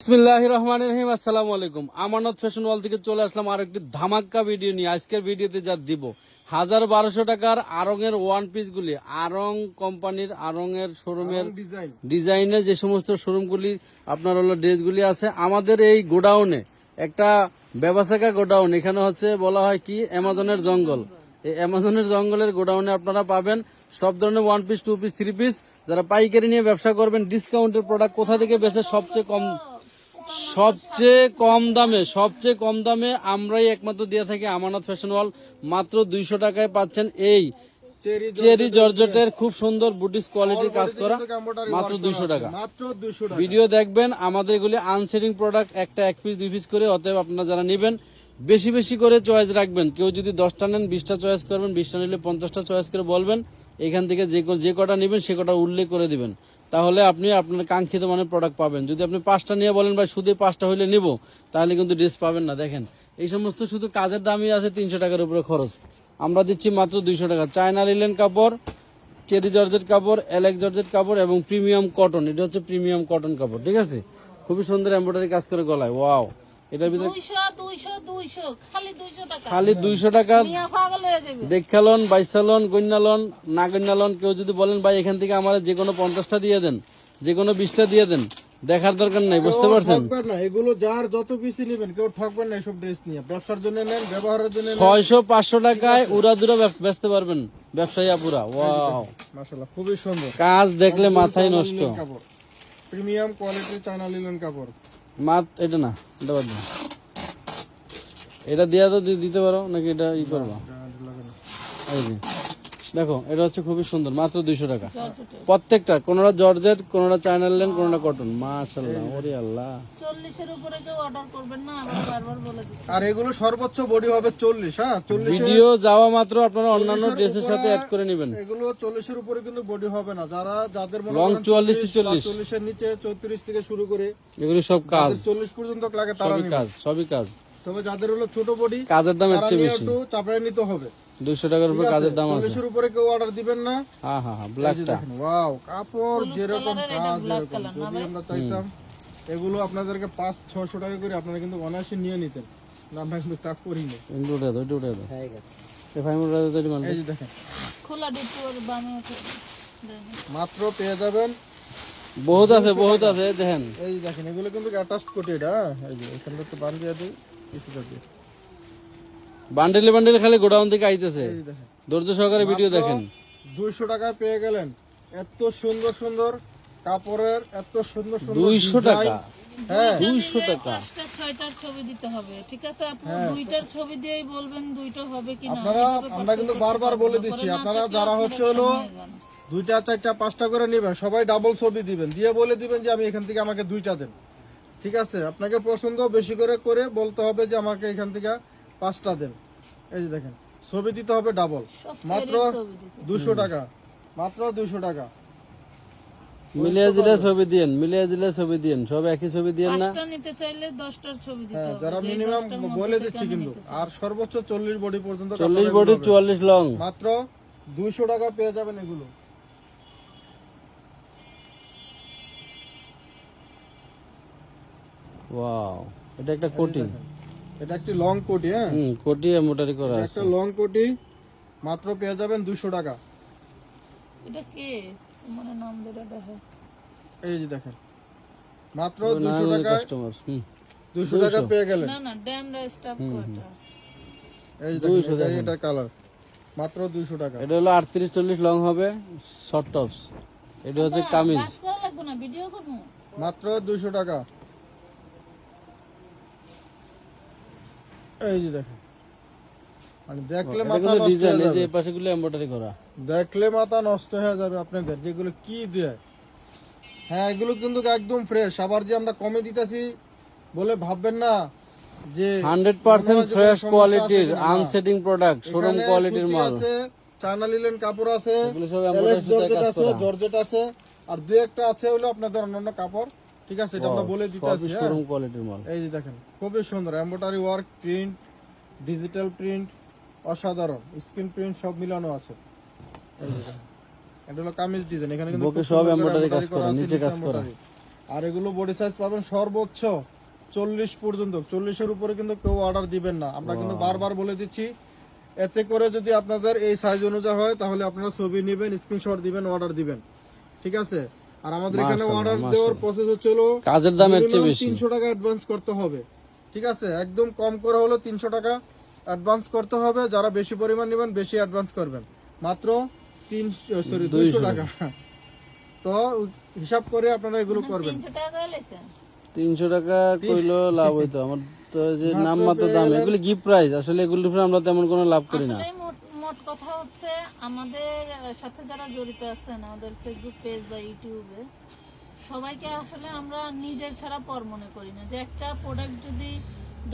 বিসমিল্লাহ রহমান রহিম আসসালামু আলাইকুম। আমানত ফ্যাশন ওয়াল থেকে চলে আসলাম আর একটি ধামাক্কা ভিডিও নিয়ে। আজকের ভিডিওতে যা দিব হাজার বারোশো টাকার ওয়ান পিস গুলি আরং কোম্পানির শোরুমের ডিজাইনের যে সমস্ত শোরুমগুলি আপনার হলো ড্রেসগুলি আছে। আমাদের এই গোডাউনে একটা ব্যবসাকা গোডাউন এখানে হচ্ছে বলা হয় কি অ্যামাজনের জঙ্গল। এই অ্যামাজনের জঙ্গলের গোডাউনে আপনারা পাবেন সব ধরনের one piece two piece three piece যারা পাইকারি নিয়ে ব্যবসা করবেন ডিসকাউন্টের প্রোডাক্ট কোথা থেকে বেছে সবচেয়ে কম সবচেয়ে কম দামে সবচেয়ে কম দামে আমরাই একমাত্র দিয়ে থাকি আমানত ফ্যাশন ওয়াল। মাত্র দুইশো টাকায় পাচ্ছেন এই চেরি জর্জেটের খুব সুন্দর বুটিস কোয়ালিটির কাজ করা। মাত্র দুইশো টাকা। মাত্র 200 টাকা। ভিডিও দেখবেন আমাদের এগুলি আনসেটিং প্রোডাক্ট একটা এক পিস দুই পিস করে অতএব আপনারা যারা নেবেন বেশি বেশি করে চয়েস রাখবেন। কেউ যদি দশটা নেন বিশটা চয়েস করবেন বিশটা নিলে পঞ্চাশটা চয়েস করে বলবেন এখান থেকে যে যে কটা নেবেন সে কটা উল্লেখ করে দিবেন। তাহলে আপনি আপনার কাঙ্ক্ষিত মানে প্রোডাক্ট পাবেন। যদি আপনি পাঁচটা নিয়ে বলেন, ভাই শুধু পাঁচটা হইলে নিব, তাহলে কিন্তু ড্রেস পাবেন না। দেখেন, এই সমস্ত শুধু কাজের দামই আছে তিনশো টাকার উপরে খরচ। আমরা দিচ্ছি মাত্র দুইশো টাকা। চায়না লিলেন কাপড়, চেরি জর্জেট কাপড়, এলেক জর্জেট কাপড় এবং প্রিমিয়াম কটন এটা হচ্ছে প্রিমিয়াম কটন কাপড়, ঠিক আছে? খুবই সুন্দর এম্ব্রয়ডারি কাজ করে গলায়। ওয়াও এটার ভিতরে খালি দুইশো টাকা। খালি দুইশো টাকা। মিয়া পাগল হয়ে যাবে। দেখালন বাইসালন গন্যালন না গন্যালন কেউ যদি বলেন ভাই এখান থেকে আমার যে কোনো পঞ্চাশটা দিয়ে দেন যে কোনো বিশটা দিয়ে দেন দেখার দরকার নাই বুঝতে পারছেন? ঠকবেন না এগুলো যার যত পিসি নেবেন কেউ ঠকবেন না এসব ড্রেস নিয়ে। ব্যবসার জন্য নেন ব্যবহারের জন্য নেন। ছয়শো পাঁচশো টাকায় উড়া দুরা বেচতে পারবেন ব্যবসায়ী আপুরা। ওয়াও। মাশাআল্লাহ খুবই সুন্দর। কাজ দেখলে মাথায় নষ্ট। কাপড়। প্রিমিয়াম কোয়ালিটির চায়না লিলেন কাপড়। মাত এটা না এটা বাদ দাও। এটা দিয়া তো দিতে পারো নাকি এটা ই করব? এই দেখো এটা হচ্ছে খুবই সুন্দর মাত্র দুইশো টাকা। প্রত্যেকটা কোনটা জর্জেট কোনটা চায়নার লেন কোনটা কটন। মাশাল্লাহ ওরে আল্লাহ। চল্লিশের উপরে কেউ অর্ডার করবেন না বারবার বলে আর এগুলো সর্বোচ্চ বডি হবে চল্লিশ হ্যাঁ? চল্লিশ ভিডিও যাওয়া মাত্র আপনারা অন্যান্য ড্রেসের সাথে অ্যাড করে নেবেন। এগুলো চল্লিশের উপরে কিন্তু বডি হবে না। যারা যাদের মনে করেন 44, 40 চল্লিশের নিচে চৌত্রিশ থেকে শুরু করে এগুলি সব কাজ। চল্লিশ পর্যন্ত লাগে তারা কাজ সবই কাজ। তবে যাদের হলো ছোট বডি কাজের দাম একটু চাপায় নিতে হবে। দুইশো টাকার উপরে কাজের দাম আছে। চল্লিশের উপরে কেউ অর্ডার দিবেন না। হ্যাঁ হ্যাঁ হ্যাঁ ব্ল্যাকটা দেখেন ওয়াও কাপড় যেরকম কাজ এরকম যদি আমরা চাইতাম এগুলো আপনাদেরকে পাঁচ ছশো টাকা করে আপনারা কিন্তু অনায়াসে নিয়ে নিতেন। না আমরা কিন্তু তা করিনি। কিন্তু উঠে দাও এটা উঠে দাও। এই ফাইভ উঠে দাও তো এই যে দেখেন খোলা ডিপুর বামে আছে। মাত্র পেয়ে যাবেন। বহুত আছে বহুত আছে দেখেন। এই যে দেখেন এগুলো কিন্তু অ্যাটাচ কোটে এটা হ্যাঁ? এই যে এখানটা তো বান দিয়ে দিই কিছুটা দিয়ে। বান্ডেলে বান্ডেলে খালি গোডাউন থেকে আইতেছে। এই ধৈর্য সহকারে ভিডিও দেখেন। দুইশো টাকায় পেয়ে গেলেন। এত সুন্দর সুন্দর কাপড়ের এত সুন্দর সুন্দর দুইশো টাকা। হ্যাঁ। দুইশো টাকা। ছয়টার ছবি দিতে হবে ঠিক আছে? আপনি দুইটার ছবি দিয়েই বলবেন দুইটা হবে কিনা আপনারা আমরা কিন্তু বারবার বলে দিচ্ছি। আপনারা যারা হচ্ছে হলো দুইটা চারটা পাঁচটা করে নেবেন সবাই ডাবল ছবি দিবেন। দিয়ে বলে দিবেন যে আমি এখান থেকে আমাকে দুইটা দেন। ঠিক আছে? আপনাকে পছন্দ বেশি করে করে বলতে হবে যে আমাকে এখান থেকে পাঁচটা দেন। এই যে দেখেন ছবি দিতে হবে ডাবল মাত্র দুশো টাকা। মাত্র দুশো টাকা। মিলিয়ে দিলে ছবি দিয়েন মিলিয়ে দিলে ছবি দিয়েন সব একই ছবি দিয়েন না? নিতে চাইলে দশটার ছবি দিতে হ্যাঁ হবে। যারা মিনিমাম বলে দিচ্ছি কিন্তু আর সর্বোচ্চ চল্লিশ বডি পর্যন্ত চল্লিশ কাপড় বডি হবে। চুয়াল্লিশ লং মাত্র দুইশো টাকা পেয়ে যাবেন এগুলো। ওয়াও এটা একটা কোটি এটা একটি লং কোটি হ্যাঁ? হুম কোটি মোটারি করা আছে। একটা লং কোটি মাত্র পেয়ে যাবেন দুশো টাকা। এটা কে? মানে নাম ধরে দেখে। এই যে দেখেন মাত্র দুশো টাকা কাস্টমার হুম। দুশো টাকা পেয়ে গেলেন। না না ড্যামরা স্টাফ কোয়ার্টার এই যে দেখেন এটার কালার মাত্র দুশো টাকা। এটা হলো আটত্রিশ চল্লিশ লং হবে শর্ট টপস এটা হচ্ছে কামিজ। কাজ করা লাগবে না ভিডিও করব। মাত্র দুশো টাকা। এই যে দেখেন। মানে দেখলে মাথা নষ্ট হয়ে যাবে। এই পাশে এমব্রয়ডারি করা। দেখলে মাথা নষ্ট হয়ে যাবে আপনাদের যেগুলো কি দেয়। হ্যাঁ এগুলো কিন্তু একদম ফ্রেশ আবার যে আমরা কমে দিতেছি বলে ভাববেন না যে হান্ড্রেড পার্সেন্ট মনে হয়। যে ফ্রেশ কোয়ালিটির। আনসেটিং প্রোডাক্ট শোরুম কোয়ালিটির মাল। আছে চায়না লিলেন কাপড় আছে জর্জেট আছে জর্জেট আছে আর দুই একটা আছে হলো আপনাদের অন্যান্য কাপড়। ঠিক আছে এটা আমরা বলে হ্যাঁ। শোরুম কোয়ালিটির মাল। এই যে দেখেন খুবই সুন্দর embroidery work print digital print অসাধারণ স্ক্রিন প্রিন্ট সব মিলানো আছে। এটা হলো কামিজ ডিজাইন এখানে কিন্তু বুকে সব embroidery কাজ করা, নিচে কাজ করা। আর এগুলো বডি সাইজ পাবেন সর্বোচ্চ চল্লিশ পর্যন্ত চল্লিশের উপরে কিন্তু কেউ অর্ডার দিবেন না। আমরা কিন্তু বারবার বলে দিচ্ছি এতে করে যদি আপনাদের এই সাইজ অনুযায়ী হয় তাহলে আপনারা ছবি নেবেন স্ক্রিনশট দিবেন অর্ডার দিবেন। ঠিক আছে? আর আমাদের এখানে অর্ডার দেওয়ার প্রসেস হচ্ছে হলো কাজের দাম এর চেয়ে বেশি। তিনশো টাকা অ্যাডভান্স করতে হবে। ঠিক আছে? একদম কম করে হলো তিনশো টাকা অ্যাডভান্স করতে হবে। যারা বেশি পরিমাণ নেবেন বেশি অ্যাডভান্স করবেন। মাত্র তিন সরি দুইশো টাকা। তো হিসাব করে আপনারা এগুলো করবেন। তিনশো টাকা করে লেছেন তিনশো টাকা কইলো লাভ হইতো। আমার তো যে নাম মাত্র দাম এগুলি গিফট প্রাইস আসলে এগুলির উপরে আমরা তেমন কোনো লাভ করি না। আসলে মোট মোট কথা হচ্ছে আমাদের সাথে যারা জড়িত আছেন আমাদের ফেসবুক পেজ বা ইউটিউবে সবাইকে আসলে আমরা নিজের ছাড়া পর মনে করি না যে একটা প্রোডাক্ট যদি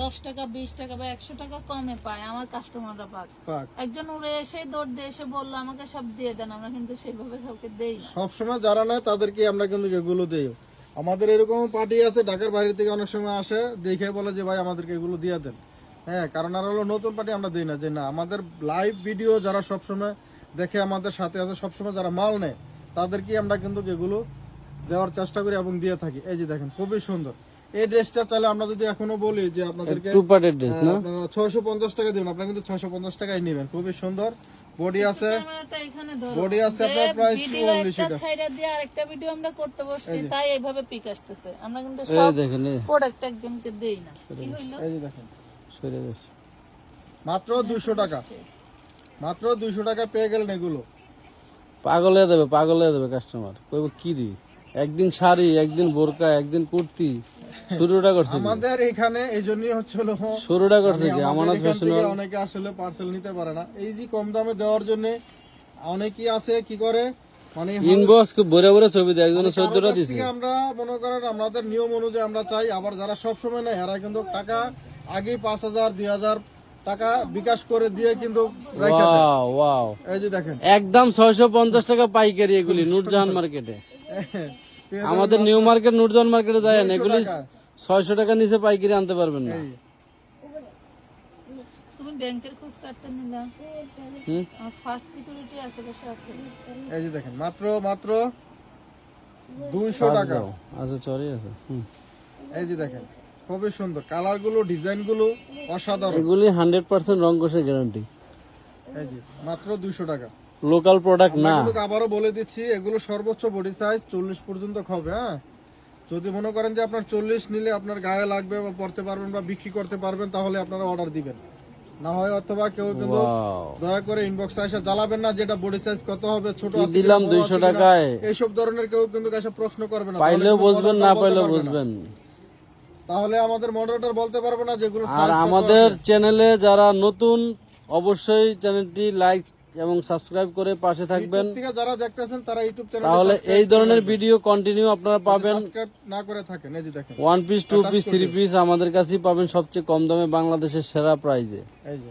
দশ টাকা বিশ টাকা বা একশো টাকা কমে পায় আমার কাস্টমাররা পাক। পাক। একজন উড়ে এসে দৌড় দিয়ে এসে বলল আমাকে সব দিয়ে দেন আমরা কিন্তু সেইভাবে কাউকে দেই সবসময় যারা নেয় তাদেরকে আমরা কিন্তু এগুলো দেই। আমাদের এরকম পার্টি আছে ঢাকার বাইরে থেকে অনেক সময় আসে দেখে বলে যে ভাই আমাদেরকে এগুলো দিয়ে দেন। হ্যাঁ কারণ আর হলো নতুন পার্টি আমরা দিই না যে না আমাদের লাইভ ভিডিও যারা সবসময় দেখে আমাদের সাথে আছে সবসময় যারা মাল নেয় তাদেরকে আমরা কিন্তু এগুলো দেওয়ার চেষ্টা করি এবং দিয়ে থাকি। এই যে দেখেন খুবই সুন্দর। এই ড্রেসটা চাইলে আমরা যদি এখনও বলি যে আপনাদেরকে টু পার্টের ড্রেস না? ছয়শো পঞ্চাশ টাকা দিবেন আপনারা কিন্তু ছয়শো পঞ্চাশ টাকায় নেবেন। খুবই সুন্দর। বডি আছে বডি আছে আপনার প্রায় এটা ছাইড়া দিয়ে আরেকটা ভিডিও আমরা করতে বসছি তাই এইভাবে পিক আসতেছে। আমরা কিন্তু সব প্রোডাক্ট দেই না। কি হইল? এই যে দেখেন। সরে গেছে। মাত্র দুশো টাকা। মাত্র দুশো টাকা পেয়ে গেলেন এগুলো। পাগল হয়ে দেবে পাগল হয়ে দেবে কাস্টমার কইব কি একদিন শাড়ি একদিন বোরকা একদিন কুর্তি। শুরুটা করছে আমাদের এখানে এই জন্যই শুরুটা করছে কি? আমাদের আমানত ফ্যাশন অনেকে আসলে পার্সেল নিতে পারে না। এই যে কম দামে দেওয়ার জন্য অনেকেই আছে কি করে? মানে ইনবক্স ছবি দেয় একজনে দিছে। আমরা মনে করেন আমাদের নিয়ম অনুযায়ী আমরা চাই আবার যারা সব সময় নেয় এরা কিন্তু টাকা আগে পাঁচ হাজার দুই হাজার টাকা বিকাশ করে দিয়ে কিন্তু রেখে দেয়। Wow wow. এই যে দেখেন। একদম ছয়শো পঞ্চাশ টাকা পাইকারি এগুলি নূরজাহান মার্কেটে। আমাদের নিউ মার্কেট নূরজাহান মার্কেটে যায় না এগুলি। ছয়শো টাকা নিচে পাইকারি আনতে পারবেন না। যে দেখেন মাত্র মাত্র দুইশো টাকা। আচ্ছা আছে এই যে দেখেন খুবই সুন্দর। কালারগুলো ডিজাইনগুলো অসাধারণ। এগুলি হান্ড্রেড পার্সেন্ট রং কষে গ্যারান্টি। এই যে মাত্র দুইশো টাকা। লোকাল প্রোডাক্ট না। কিন্তু আবারও বলে দিচ্ছি এগুলো সর্বোচ্চ বডি সাইজ চল্লিশ পর্যন্ত হবে হ্যাঁ? যদি মনে করেন যে আপনার চল্লিশ নিলে আপনার গায়ে লাগবে বা পড়তে পারবেন বা বিক্রি করতে পারবেন তাহলে আপনারা অর্ডার দিবেন। না হয় অথবা কেউ কিন্তু দয়া করে ইনবক্সে এসে জ্বালাবেন না যেটা বডি সাইজ কত হবে ছোট আছে দিলাম কিনা, 200 টাকায়? এইসব ধরনের কেউ কিন্তু এসে প্রশ্ন করবে না। পাইলেও বুঝবেন না পাইলেও। বুঝবেন তাহলে আমাদের মডারেটর বলতে পারবে না যেগুলো আর আমাদের চ্যানেলে যারা নতুন অবশ্যই চ্যানেলটি লাইক এবং সাবস্ক্রাইব করে পাশে থাকবেন। যারা দেখতেছেন তারা ইউটিউব চ্যানেল তাহলে এই ধরনের ভিডিও কন্টিনিউ আপনারা পাবেন। না করে থাকেন এই যে দেখেন one piece two piece three piece আমাদের কাছেই পাবেন সবচেয়ে কম দামে বাংলাদেশের সেরা প্রাইজে এই যে।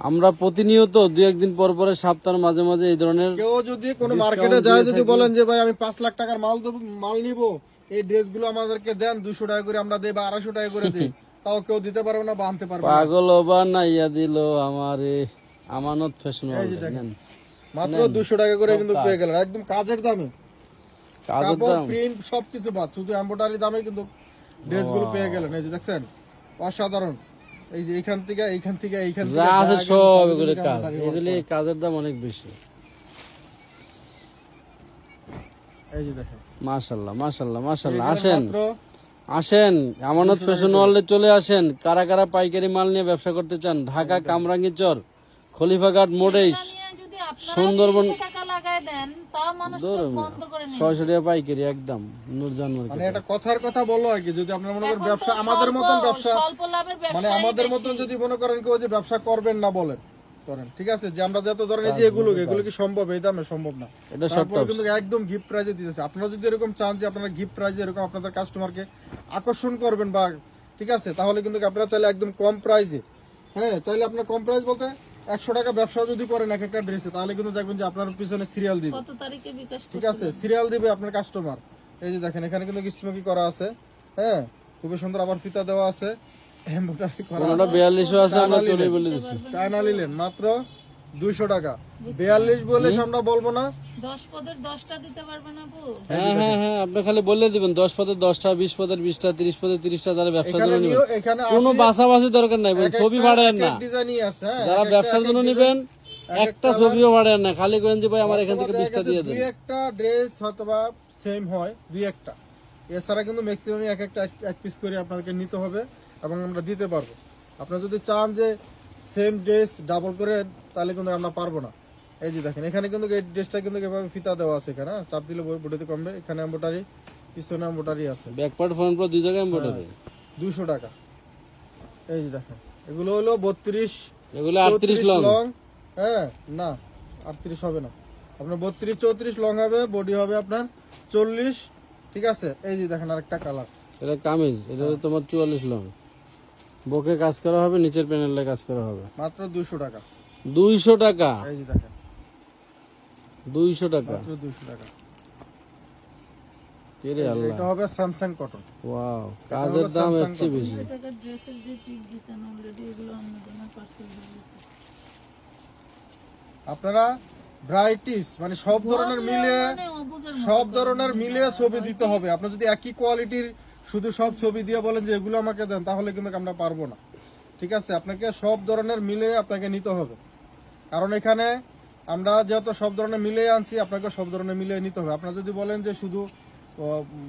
আমরা প্রতিনিয়ত দু একদিন পর পরে সপ্তাহ মাঝে মাঝে এই ধরনের কেউ যদি কোনো মার্কেটে যায় যদি বলেন যে ভাই আমি পাঁচ লাখ টাকার মাল দেবো মাল নিব। এই ড্রেসগুলো আমাদেরকে দেন দুশো টাকা করে আমরা দেই বা আড়াইশো টাকা করে দিই। তাও কেউ দিতে পারবে না বা আনতে পারবে পাগল ওবা না ইয়া দিল আমার আমানত ফ্যাশন মাত্র দুশো টাকা করে কিন্তু পেয়ে গেলেন। একদম কাজের দামে। কাজের কাপড় দাম। প্রিন্ট সবকিছু বাদ শুধু এম্বোটারি দামে কিন্তু ড্রেসগুলো পেয়ে গেলেন। এই যে দেখছেন অসাধারণ। এই যে এইখান থেকে এইখান থেকে এইখান থেকে আছে সব এগুলি কাজ। এগুলি কাজের দাম অনেক বেশি। এই যে দেখেন মাশাল্লাহ মাশাল্লাহ মাশাল্লাহ আসেন। আসেন আমানত ফ্যাশন ওয়ার্ল্ডে চলে আসেন। কারা কারা পাইকারি মাল নিয়ে ব্যবসা করতে চান? ঢাকা কামরাঙ্গি চর খলিফাঘাট আপনারা সুন্দরবন- 300 টাকা লাগায় দেন তাও মানুষ চোখ বন্ধ করে নেবে। ছয়শো টাকা পাইকারি একদম নূরজান মানে এটা কথার কথা বলো আর কি যদি আপনার মনে করেন ব্যবসা আমাদের মতন ব্যবসা মানে আমাদের মতন যদি মনে করেন কেউ যে ব্যবসা করবেন না বলেন করেন ঠিক আছে? যে আমরা যত ধরেন এই যে এগুলো এগুলো কি সম্ভব? এই দামে সম্ভব না। এটা কিন্তু একদম গিফট প্রাইজে দিতেছে। আপনারা যদি এরকম চান যে আপনারা গিফট প্রাইজে এরকম আপনাদের কাস্টমারকে আকর্ষণ করবেন বা ঠিক আছে? তাহলে কিন্তু আপনারা চাইলে একদম কম প্রাইজে হ্যাঁ? চাইলে আপনার কম প্রাইস বলতে একশো টাকা ব্যবসা যদি করেন এক একটা ড্রেসে তাহলে কিন্তু দেখবেন যে আপনার পিছনে সিরিয়াল দিবে। কত তারিখে বিকাশ ঠিক আছে? সিরিয়াল দিবে আপনার কাস্টমার এই যে দেখেন এখানে কিন্তু স্মোকি করা আছে হ্যাঁ? খুবই সুন্দর আবার ফিতা দেওয়া আছে। কোনটা বিয়াল্লিশও আছে আমরা চলে বলে দিচ্ছি চায়না নিলেন মাত্র দুইশো টাকা। বিয়াল্লিশ বলে আমরা বলব না। হ্যাঁ হ্যাঁ হ্যাঁ আপনি খালি বলে দিবেন দশ পদের দশটা বিশ পদের বিশটা তিরিশ পদের তিরিশটা যারা ব্যবসার এখানে জন্য এখানে কোনো বাছাবাছি দরকার নাই ছবি ভাড়ায়েন না। ডিজাইনই আছে হ্যাঁ যারা ব্যবসার জন্য নেবেন একটা ছবিও ভাড়ায়েন না। খালি করেন যে ভাই আমার এখান থেকে বিশটা দিয়ে দেন। দুই একটা ড্রেস হয়তোবা সেম হয় দুই একটা। এছাড়া কিন্তু ম্যাক্সিমাম এক একটা এক- এক পিস করে আপনাকে নিতে হবে। এবং আমরা দিতে পারব। আপনারা যদি চান যে সেম ড্রেস ডাবল করে তাহলে কিন্তু আমরা পারব না। এই যে দেখেন এখানে কিন্তু এই ড্রেসটা কিন্তু এভাবে ফিতা দেওয়া আছে এখানে হ্যাঁ? চাপ দিলে বডিতে কমবে। এখানে এম্বোটারি পিছনে এম্বোটারি আছে। ব্যাক পার্ট ফ্রন্ট পার্ট দুই জায়গায় এমব্রয়ডারি দুশো টাকা। এই যে দেখেন এগুলো হলো বত্রিশ এগুলো আটত্রিশ লং লং হ্যাঁ না আটত্রিশ হবে না। আপনার বত্রিশ চৌত্রিশ লং হবে বডি হবে আপনার চল্লিশ ঠিক আছে? এই যে দেখেন আরেকটা কালার এটা কামিজ এটা তোমার চুয়াল্লিশ লং বুকে কাজ করা হবে নিচের প্যানেলে কাজ করা হবে। মাত্র দুশো টাকা। দুইশো টাকা? এই যে দেখেন। দুইশো টাকা? মাত্র দুশো টাকা। এরে আল্লাহ? এটা হবে স্যামসাং কটন ওয়াও কাজের দাম একচেয়ে বেশি। টাকার ড্রেসের যে পিক দিচ্ছেন অলরেডি এগুলো জনের পার্সেল আপনারা ব্রাইটিস মানে সব ধরনের মিলে মানে সব ধরনের মিলে ছবি দিতে হবে। আপনি যদি একই কোয়ালিটির শুধু সব ছবি দিয়ে বলেন যে এগুলো আমাকে দেন তাহলে কিন্তু আমরা পারব না। ঠিক আছে? আপনাকে সব ধরনের মিলে আপনাকে নিতে হবে। কারণ এখানে আমরা যেহেতু সব ধরনের মিলে আনছি আপনাকে সব ধরনের মিলে নিতে হবে। আপনারা যদি বলেন যে শুধু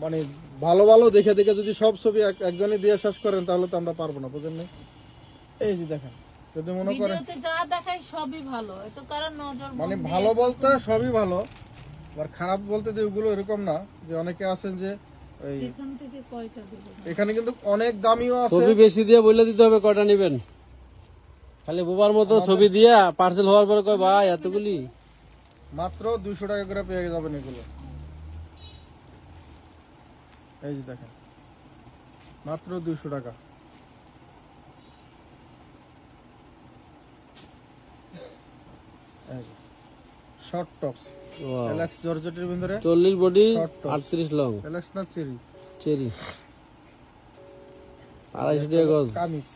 মানে ভালো ভালো দেখে দেখে যদি সব ছবি এক- একজনই দিয়ে শেষ করেন তাহলে তো আমরা পারব না বুঝেন নাই? এই যে দেখেন যদি মনে করেন যা দেখায় সবই ভালো এত কারণ নজর মানে ভালো বলতে সবই ভালো আর খারাপ বলতে ওগুলো এরকম না যে অনেকে আছেন যে এই এখান থেকে কয়টা দেবো? এখানে কিন্তু অনেক দামিও আছে। ছবি বেশি দিয়ে বলে দিতে হবে কয়টা নেবেন? খালি বোবার মতো ছবি দিয়ে পার্সেল হওয়ার পরে কয় ভাই এতগুলি? মাত্র দুশো টাকা করে পেয়ে যাবেন এগুলো। এই যে দেখেন মাত্র দুশো টাকা। Short tops. এলেক্স জর্জেটের ভিতরে চল্লিশ বডি Short tops. আটত্রিশ লং এলেক্স না চেরি? চেরি। আড়াইশো টাকা গজ। কামিজ।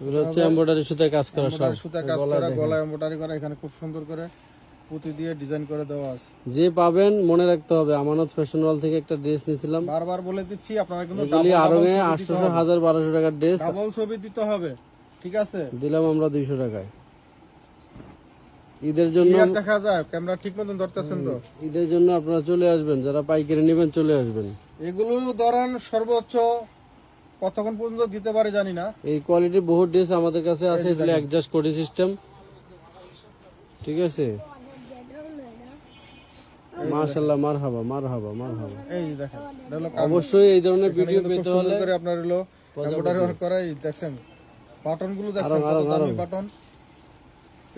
এগুলো হচ্ছে এম্বয়ডারি সুতায় কাজ করা সব। এমব্রয়ডারি কাজ করা গলায় এমব্রয়ডারি করা এখানে খুব সুন্দর করে পুঁতি দিয়ে ডিজাইন করে দেওয়া আছে। যে পাবেন মনে রাখতে হবে আমানত ফ্যাশন ওয়াল থেকে একটা ড্রেস নিয়েছিলাম। বারবার বলে দিচ্ছি আপনারা কিন্তু এগুলি আরও আটশোশো হাজার বারোশো টাকার ড্রেস। ডাবল ছবি দিতে হবে ঠিক আছে? দিলাম আমরা দুইশো টাকায়। ঈদের জন্য দেখা যায় ক্যামেরা ঠিক মতন ধরতেছেন তো। ঈদের জন্য আপনারা চলে আসবেন যারা পাইকারি নেবেন চলে আসবেন। এগুলো ধরেন সর্বোচ্চ কতক্ষণ পর্যন্ত দিতে পারে জানি না। এই কোয়ালিটির বহু ড্রেস আমাদের কাছে আছে এগুলো অ্যাডজাস্ট কোডি সিস্টেম ঠিক আছে? মাশাল্লাহ মার হাবা মার হাবা মার হাবা এই দেখেন অবশ্যই এই ধরনের ভিডিও পেতে হলে করে আপনার হলো এমব্রয়ডারি ওয়ার্ক করা। এই দেখছেন। বাটনগুলো দেখছেন কত দামি বাটন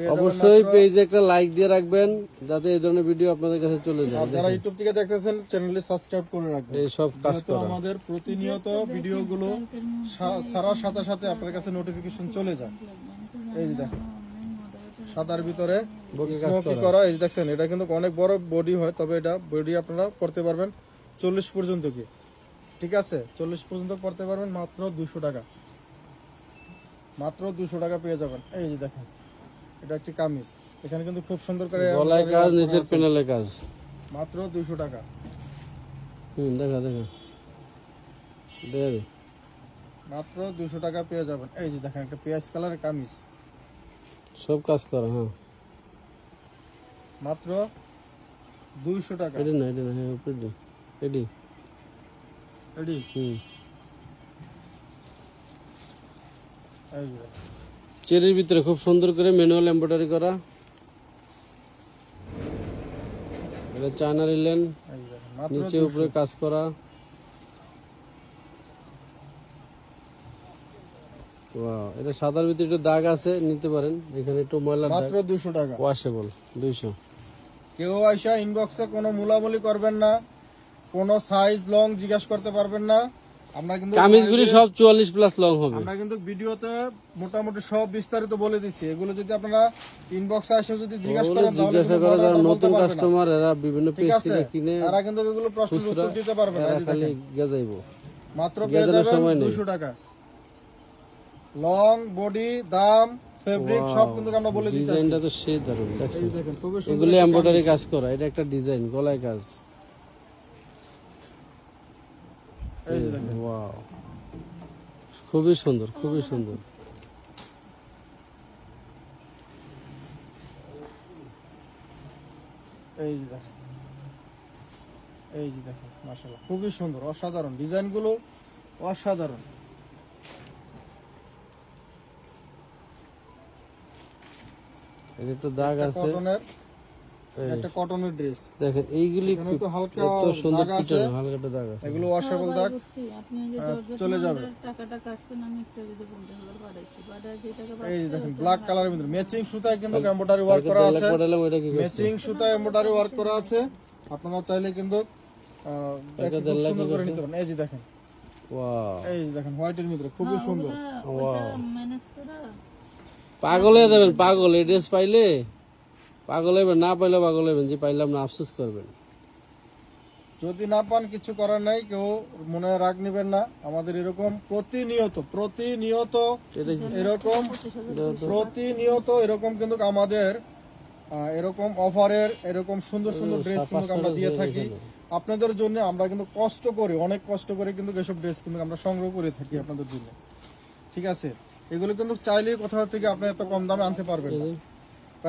অবশ্যই পেজে একটা লাইক দিয়ে রাখবেন যাতে এই ধরনের ভিডিও আপনাদের কাছে চলে যায়। আর যারা ইউটিউব থেকে দেখতেছেন চ্যানেলটি সাবস্ক্রাইব করে রাখবেন। এই সব কাজ যেহেতু আমাদের প্রতিনিয়ত ভিডিওগুলো সা- সারার সাথে সাথে আপনার কাছে নোটিফিকেশন চলে যায়। এই যে দেখেন সাদার ভিতরে স্মোকি করা। এই দেখছেন এটা কিন্তু অনেক বড় বডি হয় তবে এটা বডি আপনারা করতে পারবেন চল্লিশ পর্যন্ত কি ঠিক আছে? চল্লিশ পর্যন্ত করতে পারবেন মাত্র দুশো টাকা। মাত্র দুশো টাকা পেয়ে যাবেন। এই যে দেখেন এটা একটি কামিজ। এখানে কিন্তু খুব সুন্দর করে গলায় কাজ নিচের প্যানেলে কাজ। মাত্র দুশো টাকা। হুম দেখা দেখা। দেখা মাত্র দুশো টাকা পেয়ে যাবেন। এই যে দেখেন একটা পেঁয়াজ কালারের কামিজ। সব কাজ করা হ্যাঁ। মাত্র দুইশো টাকা। এটি না এটি না হ্যাঁ উপরে এটি। এডি হুম। এই যে। চেরির ভিতরে খুব সুন্দর করে ম্যানুয়াল এমব্রয়ডারি করা। এটা চায়না। মাত্র নিচে উপরে কাজ করা। এটা সাদার ভিতরে একটু দাগ আছে নিতে পারেন। এখানে একটু ময়লার দাগ। মাত্র দুশো টাকা। ওয়াশেবল দুইশো। কেউ আইসা ইনবক্সে কোনো মূলামূলি করবেন না কোনো সাইজ লং জিজ্ঞাসা করতে পারবেন না। আমরা কিন্তু কামিজগুলি সব চুয়াল্লিশ প্লাস লং হবে। আমরা কিন্তু ভিডিওতে মোটামুটি সব বিস্তারিত বলে দিচ্ছি। এগুলো যদি আপনারা ইনবক্সে এসে যদি জিজ্ঞাসা করেন তাহলে জিজ্ঞাসা কিন্তু যারা নতুন কাস্টমার এরা বিভিন্ন পেজ থেকে কিনে তারা কিন্তু এগুলো প্রশ্নের উত্তর দিতে পারবে না এরা এই যে খালি গেজাইবো মাত্র পেয়ে যাবেন সময় নেই। দুশো টাকা। লং বডি দাম ফেব্রিক সব কিন্তু আমরা বলে দিচ্ছি ডিজাইনটা তো সেই দারুণ দেখছেন খুবই সুন্দর এগুলো এমব্রয়ডারি কাজ করা এটা একটা ডিজাইন গলায় কাজ এই যে দেখেন ওয়াও খুবই সুন্দর খুবই সুন্দর। এই যে দেখেন এই যে দেখেন মাশাআল্লাহ খুবই সুন্দর অসাধারণ ডিজাইনগুলো অসাধারণ। এটা তো দাগ আছে। একটা কটনের ড্রেস দেখেন এইগুলি একটু হালকা সুন্দর আছে। হালকা দাগ আছে। এগুলো ওয়াশেবল দাগ। আপনি যে চলে যাবে। টাকাটা কাটছেন আমি একটু আগে যে পঞ্চাশ হাজার যে টাকা এই দেখেন ব্ল্যাক কালারের মধ্যে ম্যাচিং সুতায় কিন্তু এমব্রয়ডারি ওয়ার্ক করা আছে। পড়ালাম ওইটা ম্যাচিং সুতায় এমব্রয়ডারি ওয়ার্ক করা আছে। আপনারা চাইলে কিন্তু আহ, দেখে খুব সুন্দর করে নিতে পারেন। এই যে দেখেন। ওয়াও এই দেখেন হোয়াইটের ভিতরে খুবই সুন্দর। ওটা- ওটা পাগল হয়ে যাবেন পাগল। এই ড্রেস পাইলে পাগল হইবেন না পাইলে পাগল হইবেন যে পাইলাম না আফসোস করবেন। যদি না পান কিছু করার নাই কেউ মনে রাগ নেবেন না। আমাদের এরকম প্রতিনিয়ত প্রতিনিয়ত এরকম প্রতিনিয়ত এরকম কিন্তু আমাদের এরকম অফারের এরকম সুন্দর সুন্দর ড্রেস কিন্তু আমরা দিয়ে থাকি। আপনাদের জন্য আমরা কিন্তু কষ্ট করে অনেক কষ্ট করে কিন্তু এসব ড্রেস কিন্তু আমরা সংগ্রহ করে থাকি আপনাদের জন্য। ঠিক আছে? এগুলো কিন্তু চাইলেই কোথাও থেকে আপনি এত কম দামে আনতে পারবেন না।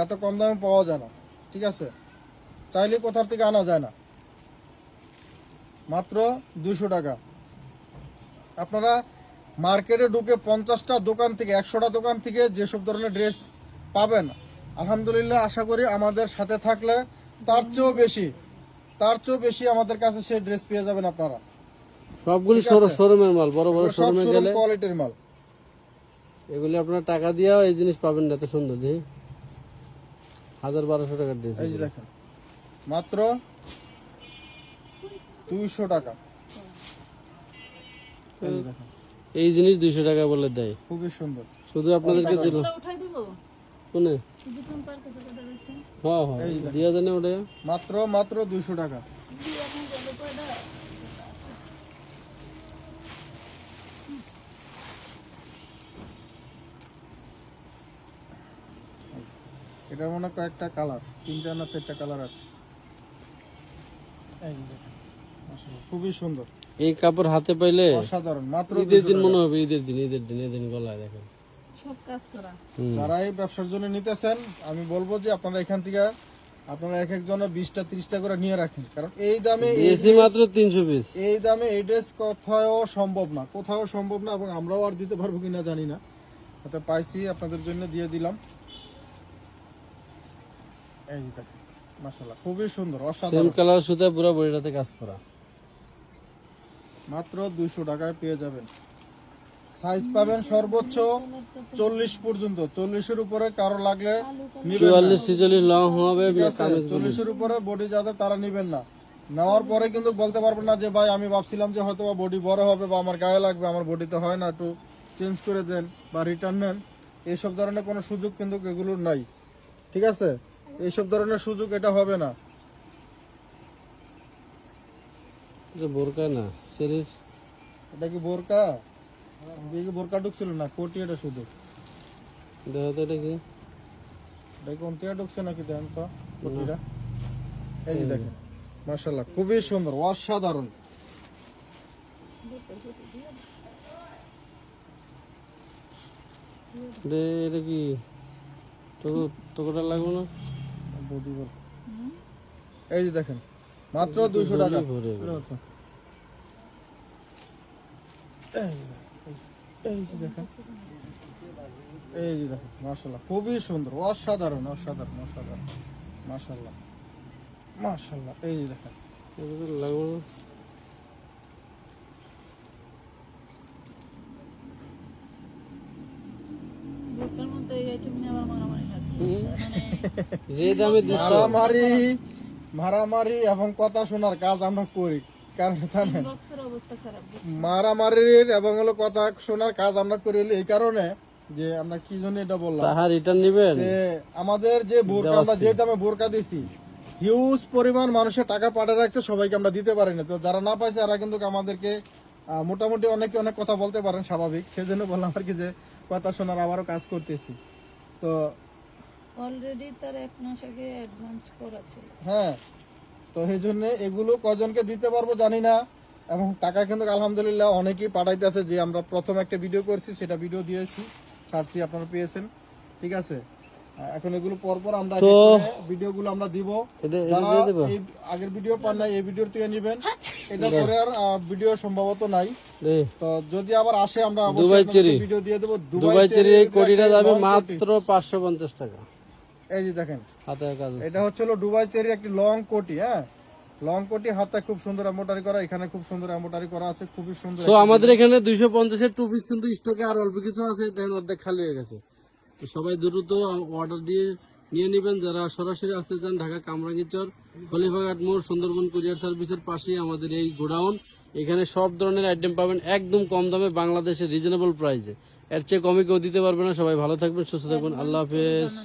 এত কম দামে পাওয়া যায় না। ঠিক আছে? চাইলে কোথাও থেকে আনা যায় না। মাত্র দুশো টাকা। আপনারা মার্কেটে ঢুকে পঞ্চাশটা দোকান থেকে একশোটা দোকান থেকে যেসব ধরনের ড্রেস পাবেন আলহামদুলিল্লাহ আশা করি আমাদের সাথে থাকলে তার চেয়েও বেশি তার চেয়েও বেশি আমাদের কাছে সেই ড্রেস পেয়ে যাবেন আপনারা। সবগুলি শোরুমের মাল বড় বড় সব শোরুমে গেলে কোয়ালিটির মাল। এগুলি আপনার টাকা দিয়েও এই জিনিস পাবেন না এত সুন্দর দেখি হাজার বারোশো টাকার ড্রেস এই যে দেখেন মাত্র দুইশো টাকা। এই জিনিস দুইশো টাকা বলে দেয়। খুবই সুন্দর। শুধু আপনাদেরকে দিল উঠাই দিব? কোনে? হ্যাঁ হ্যাঁ দিয়া দেন ওটা। মাত্র মাত্র দুইশো টাকা। এটার মনে কয়েকটা কালার তিনটা না চারটা কালার আছে। এই দেখেন খুবই সুন্দর। এই কাপড় হাতে পাইলে অসাধারণ মাত্র ঈদের দিন মনে হবে ঈদের দিন ঈদের দিন ঈদের দিন গলায় দেখেন। সব কাজ করা। যারা এই ব্যবসার জন্য নিতেছেন আমি বলব যে আপনারা এখান থেকে আপনারা এক একজনের বিশটা ত্রিশটা করে নিয়ে রাখেন। কারণ এই দামে এসি মাত্র তিনশো পিস এই দামে এই ড্রেস কোথাও সম্ভব না। কোথাও সম্ভব না এবং আমরাও আর দিতে পারব কিনা জানি না। হাতে পাইছি আপনাদের জন্য দিয়ে দিলাম। এই যে দেখেন মাশাআল্লাহ খুবই সুন্দর সেম কালার সুতায় পুরো বডিটাতে কাজ করা। মাত্র দুইশো টাকায় পেয়ে যাবেন। সাইজ পাবেন সর্বোচ্চ চল্লিশ পর্যন্ত। চল্লিশের উপরে কারও লাগলে লং হবে উপরে বডি যাদের তারা নিবেন না। নেওয়ার পরে কিন্তু বলতে পারবেন না যে ভাই আমি ভাবছিলাম যে হয়তো বা বডি বড় হবে বা আমার গায়ে লাগবে আমার বডিতে হয় না একটু চেঞ্জ করে দেন বা রিটার্ন নেন। এইসব ধরনের কোনো সুযোগ কিন্তু এগুলোর নাই। ঠিক আছে? এইসব ধরনের সুযোগ এটা হবে না। যে বোরকা না শরীর এটা কি বোরকা? বোরকা ঢুকছিল না কোটি এটা শুধু। দেখা তো এটা কি? এটা কোন থেকে ঢুকছে নাকি তো কোটিটা? এই যে দেখেন মার্শাল্লাহ খুবই সুন্দর অসাধারণ। দে এটা কি? তোকে লাগবে না? এই যে দেখেন মাত্র দুইশো টাকা। এই যে দেখেন, এই যে দেখেন। এই যে দেখেন মাশাল্লাহ খুবই সুন্দর অসাধারণ অসাধারণ অসাধারণ। মার্শাল্লাহ মার্শাল্লাহ এই যে দেখেন। যে দামে মারামারি মারামারি এবং কথা শোনার কাজ আমরা করি। কারণ জানেন মারামারির এবং হলো কথা শোনার কাজ আমরা করি এই কারণে যে আমরা কি জন্য এটা বললাম? তাহার রিটার্ন নিবেন। যে আমাদের যে বোরকা আমরা যে দামে বোরকা দিছি হিউজ পরিমাণ মানুষের টাকা পাঠিয়ে রাখছে সবাইকে আমরা দিতে পারি না। তো যারা না পাইছে তারা কিন্তু আমাদেরকে মোটামুটি অনেকে অনেক কথা বলতে পারেন স্বাভাবিক। সেজন্য বললাম আর কি যে কথা শোনার আবারও কাজ করতেছি। তো অলরেডি তার এক মাস আগে অ্যাডভান্স করা ছিল হ্যাঁ তো এই জন্য এগুলো কজনকে দিতে পারব জানি না এবং টাকা কিন্তু আলহামদুলিল্লাহ অনেকেই পাঠাইতেছে যে আমরা প্রথম একটা ভিডিও করছি সেটা ভিডিও দিয়েছি সার্চি আপনারা পেয়েছেন ঠিক আছে? এখন এগুলো পরপর আমরা ভিডিওগুলো আমরা দিব। যারা এই আগের ভিডিও পান নাই এই ভিডিওর থেকে নেবেন। এটা পরে আর ভিডিও সম্ভবত নাই। তো যদি আবার আসে আমরা দুবাই অবশ্যই চেরি। ভিডিও দিয়ে দেবো। দুবাই চেরি এই কোটিটা যাবে মাত্র পাঁচশো পঞ্চাশ টাকা। এই যে দেখেন হাতে কাজ এটা হচ্ছে হলো দুবাই চেরির একটি লং কোটি হ্যাঁ? লং কোটি হাতে খুব সুন্দর এমোটারি করা এখানে খুব সুন্দর এমোটারি করা আছে খুবই সুন্দর তো আমাদের এখানে দুইশো পঞ্চাশের টু পিস কিন্তু স্টকে আর অল্প কিছু আছে দেখেন অর্ধেক খালি হয়ে গেছে। তো সবাই দ্রুত অর্ডার দিয়ে নিয়ে নেবেন যারা সরাসরি আসতে চান ঢাকা কামরাঙ্গীচর খলিফাঘাট মোড় সুন্দরবন কুরিয়ার সার্ভিসের পাশেই আমাদের এই গোডাউন। এখানে সব ধরনের আইটেম পাবেন একদম কম দামে বাংলাদেশের রিজনেবল প্রাইসে এর চেয়ে কমে কেউ দিতে পারবে না সবাই ভালো থাকবেন সুস্থ থাকবেন আল্লাহ হাফেজ।